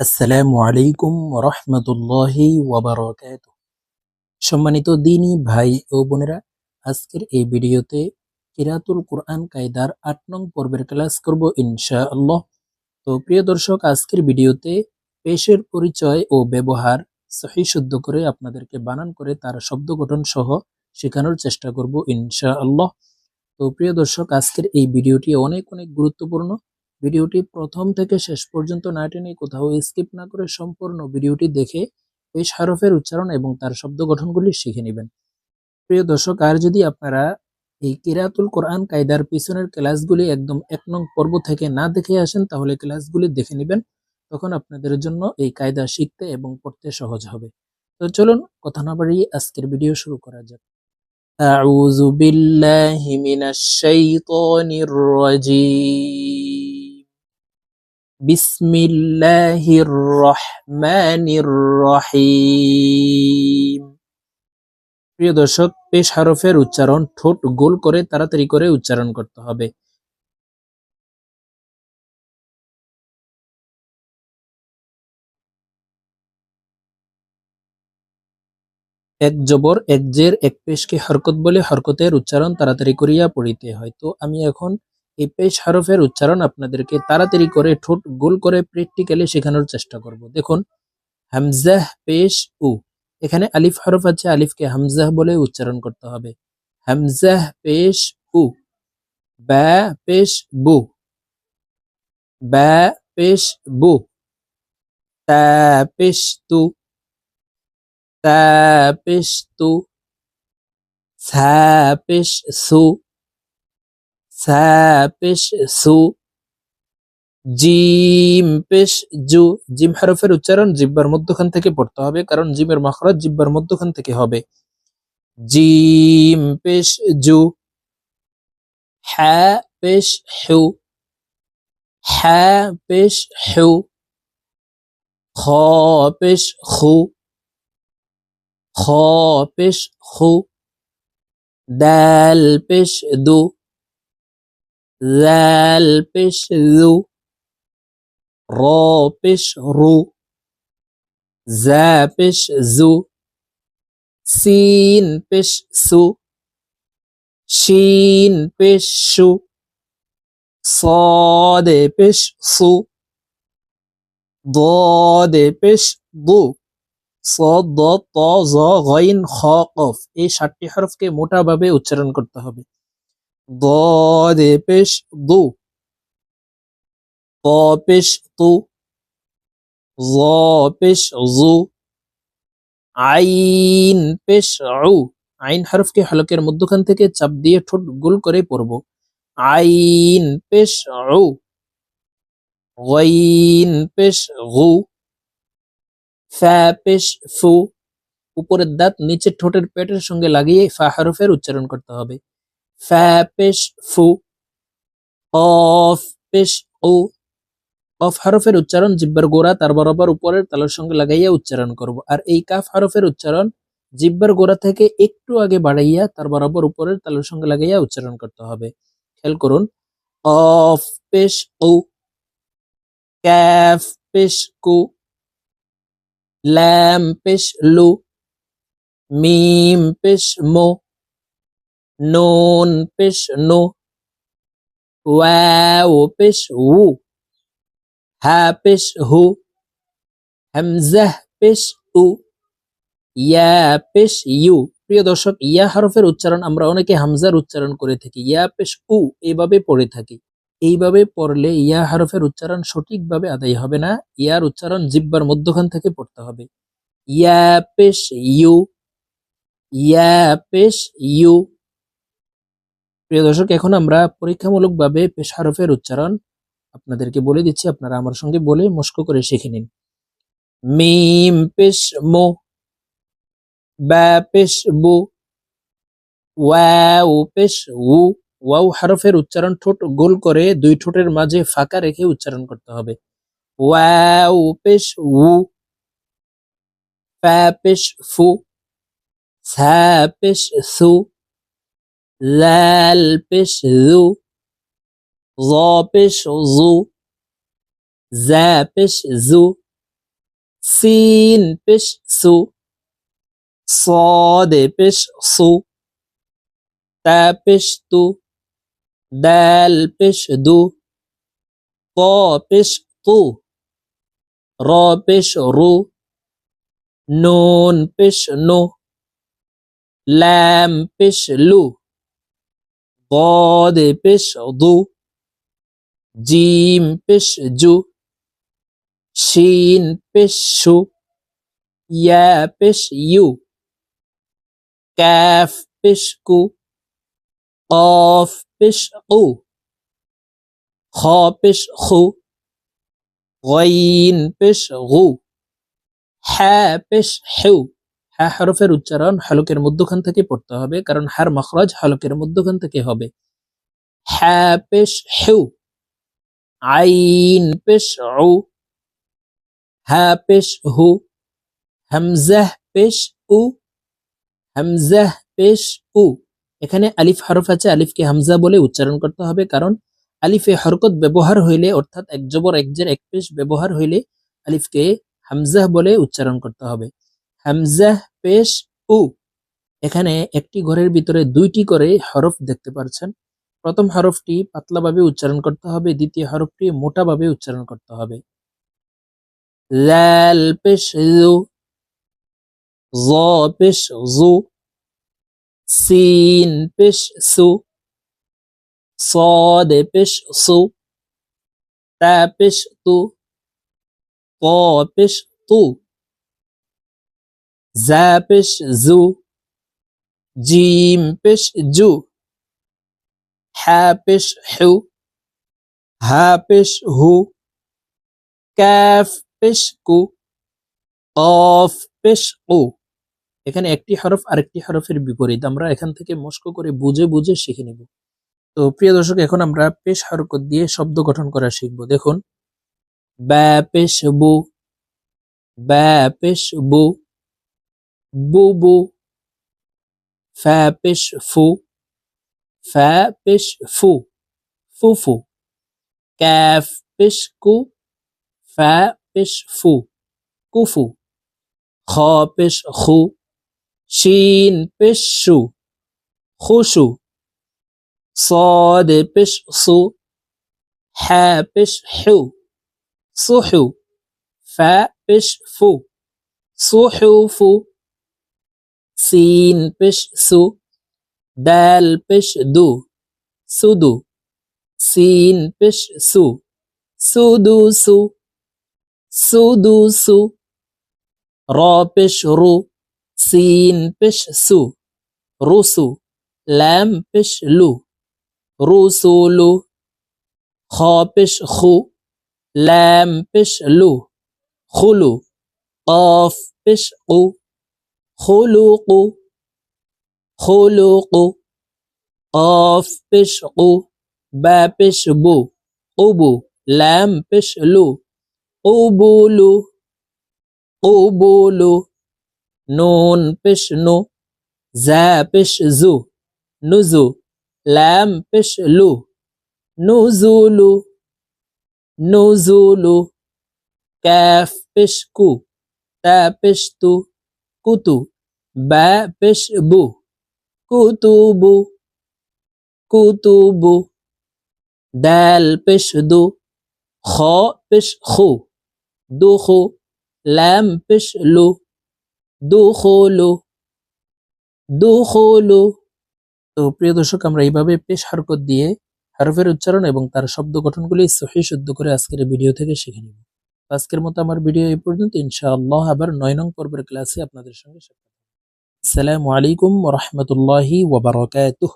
আসসালামু আলাইকুম রহমতুল্লাহি ওয়াবারকাত সম্মানিত দিনী ভাই ও বোনেরা, আজকের এই ভিডিওতে কিরাতুল কোরআন কায়দার আট নং পর্বের ক্লাস করব ইনশা আল্লাহ তো প্রিয় দর্শক, আজকের ভিডিওতে পেশের পরিচয় ও ব্যবহার সহি শুদ্ধ করে আপনাদেরকে বানান করে তার শব্দ গঠন সহ শেখানোর চেষ্টা করব ইনশা আল্লাহ তো প্রিয় দর্শক, আজকের এই ভিডিওটি অনেক অনেক গুরুত্বপূর্ণ। ভিডিওটি প্রথম থেকে শেষ পর্যন্ত না টেনে কোথাও স্কিপ না করে সম্পূর্ণ ভিডিওটি দেখে পেশ হারফের উচ্চারণ এবং তার শব্দ গঠনগুলি শিখে নেবেন প্রিয় দর্শক আর যদি আপনারা এই কিরাতুল কোরআন কায়দার পিছনের ক্লাসগুলি একদম এক নং পর্ব থেকে না দেখে আসেন তাহলে ক্লাসগুলি দেখে নেবেন তখন আপনাদের জন্য এই কায়দা শিখতে এবং পড়তে সহজ হবে তো চলুন কথা না বাড়িয়ে আজকের ভিডিও শুরু করা যাক أعوذ بالله من الشيطان الرجيم বিসমিল্লাহির রহমানির রহিম। প্রিয় দর্শক, পেশ হরফের উচ্চারণ, ঠোঁট গোল করে তাড়াতাড়ি করে উচ্চারণ করতে হবে। এক জবর, এক জের, এক পেশকে হরকত বলে হরকতের উচ্চারণ তাড়াতাড়ি করিয়া পড়িতে হয়। তো আমি এখন এই পেশ হারফের উচ্চারণ আপনাদেরকে তাড়াতাড়ি করে ঠোঁট গোল করে প্র্যাকটিক্যালি শেখানোর চেষ্টা করব। দেখুন, হামজাহ পেশ উ। এখানে আলিফ হরফ আছে, আলিফকে হামজাহ বলে উচ্চারণ করতে হবে। হামজাহ পেশ উ। ব্যা পেশ বু। ব্যা পেশ বু। তা পেশ তু। তা পেশ তু। সা পেশ সু। পেশ সু জিম পেশ জু জিম হরফের উচ্চারণ জিব্বার মধ্যখান থেকে পড়তে হবে কারণ জিমের মখরাজ জিব্বার মধ্যখান থেকে হবে জিম পেশ জু হ্যা পেশ হু হ্যা পেশ হু খেশ পেশ খেশ হু পেশ পেশ দু জাল পেশ জু র পেশ রু জা পেশ জু সিন পেশ সু শিন পেশ শু صاد পেশ সু ضاد পেশ দু সদ ত জ গইন খ কফ এই সাতটি হরফকে মোটাভাবে উচ্চারণ করতে হবে ض দে পেশ দু প পেশ তু। জ পেশ জু। আইন পেশ আউ আইন হরফকে হলকের মধ্যখান থেকে চাপ দিয়ে ঠোঁট গোল করে পড়ব। আইন পেশ আউ গইন পেশ গু। ফ্যা পেশ ফু। উপরের দাঁত নিচের ঠোঁটের পেটের সঙ্গে লাগিয়ে ফা হরফের উচ্চারণ করতে হবে। ফা পেশ ফু কফ পেশ ও কফ হরফের উচ্চারণ জিব্বার গোড়া, তার বরাবর উপরের তালের সঙ্গে লাগাইয়া উচ্চারণ করব। আর এই কাফ হরফের উচ্চারণ জিব্বার গোড়া থেকে একটু আগে বাড়াইয়া, তার বরাবর উপরের তালের সঙ্গে লাগাইয়া উচ্চারণ করতে হবে। খেয়াল করুন কফ পেশ ও ক্যাফ পেশ কু ল্যাম পেশ লু মিম পেশ মো নুন পেশ নো ওয়াও পেশ উ হা পেশ হু হামজাহ পেশ উ ইয়া পেশ ইউ প্রিয় দর্শক, ইয়া হরফের উচ্চারণ আমরা অনেকে হামজার উচ্চারণ করে থাকি। ইয়া পেশ উ এইভাবে পড়ে থাকি। এইভাবে পড়লে ইয়া হরফের উচ্চারণ সঠিকভাবে আদায় হবে না। ইয়ার উচ্চারণ জিব্বার মধ্যখান থেকে পড়তে হবে। ইয়া পেশ ইউ ইয়া পেশ ইউ প্রিয় দর্শক, এখন আমরা পরীক্ষামূলকভাবে পেশ হরফের উচ্চারণ আপনাদেরকে বলে দিচ্ছি। আপনারা আমার সঙ্গে বলে মস্ক করে শিখে নিন। মিম পেশ মো বা পেশ বু, ওয়াও পেশ উ। ওয়াউ হরফের উচ্চারণ ঠোঁট গোল করে দুই ঠোঁটের মাঝে ফাঁকা রেখে উচ্চারণ করতে হবে। ওয়াও পেশ উ পেশ ফু পেশ সু। লাল পেশ জু জ পেশ জু জা পেশ জু সিন পেশ সু صاد পেশ সু তা পেশ তু দাল পেশ দু ক পেশ তু র পেশ রু নুন পেশ নু ল্যাম পেশ লু ضاد পেশ দু জিম পেশ জু শিন পেশ শু ইয়া পেশ ইউ কাফ পেশ কু قاف পেশ ও খ পেশ খু غين পেশ গু হ্যাঁ পেশ হেউ হ্যাঁ হরফের উচ্চারণ হলকের মধ্যখান থেকে পড়তে হবে, কারণ হার মখরাজ হলকের মধ্যখান থেকে হবে। হ্যাঁ পেশ হেউ। আইন পেশ হ্যাঁ পেশ হু। হামজাহ পেশ উ। হামজাহ পেশ উ। এখানে আলিফ হরফ আছে, আলিফকে হামজা বলে উচ্চারণ করতে হবে, কারণ আলিফে হরকত ব্যবহার হইলে, অর্থাৎ এক জবর, এক জের, এক পেশ ব্যবহার হইলে আলিফকে হামজাহ বলে উচ্চারণ করতে হবে। হামজাহ পেশ উ এখানে একটি ঘরের ভিতরে দুইটি করে হরফ দেখতে পাচ্ছেন প্রথম হরফটি পাতলাভাবে উচ্চারণ করতে হবে দ্বিতীয় হরফটি মোটাভাবে উচ্চারণ করতে হবে লাল পেশ জু জ পেশ জু সিন পেশ সু صاد পেশ সু তা পেশ তু ক পেশ তু জা পেশ জু জিম পেশ জু হা পেশ হু হা পেশ হু কাফ পেশ কু কফ পেশ কু এখানে একটি হরফ আরেকটি হরফের বিপরীত। আমরা এখান থেকে মস্ক করে বুঝে বুঝে শিখে নিব। তো প্রিয় দর্শক, এখন আমরা পেশ হরকত দিয়ে শব্দ গঠন করা শিখব। দেখুন। ব্যা পেশ বু। ব্যা পেশ বু। bobo, fäbisch, fo, فو. فو. fofo, گفبش گو فبش فو. گفو خوابش خو. شين بش شو. خوشو صاد بش صو. حبش حو. صحو فبش فو. صحو فو. Scene পেশ সু দ্যাল পেশ দু সুদু সিন পেশ সু সুদু সু সুদু সু র পেশ রু সিন পেশ সু রুসু ল্যাম পেশ লু রুসুলু খ পেশ খু ল্যাম পেশ লু খুলু কফ পেশ উ খুলুকু খুলুকু قاف পেশ কু বা পেশ বু উবু ল্যাম পেশ লু উবুলু উবুলু নুন পেশ নু জা পেশ জু নুজু ল্যাম পেশ লু নুজুলু নুজুলু ক্যাফ পেশ কু তা পেশ তু কুতু বা পেশ বু কুতুবু কুতুবু দাল পেশ দু খ পেশ খু দুখু ল্যাম পেশ লু দুখুলু দুখুলু। তো প্রিয় দর্শক, আমরা এইভাবে পেশ হরকত দিয়ে হরফের উচ্চারণ এবং তার শব্দ গঠনগুলি সহি শুদ্ধ করে আজকের ভিডিও থেকে শিখে নিব। আজকের মতো আমার ভিডিও এই পর্যন্ত। ইনশাআল্লাহ আবার নয় নং পর্বের ক্লাসে আপনাদের সঙ্গে সাক্ষাৎ আসসালামু আলাইকুম রহমতুল্লাহি ওবরাকাতুহ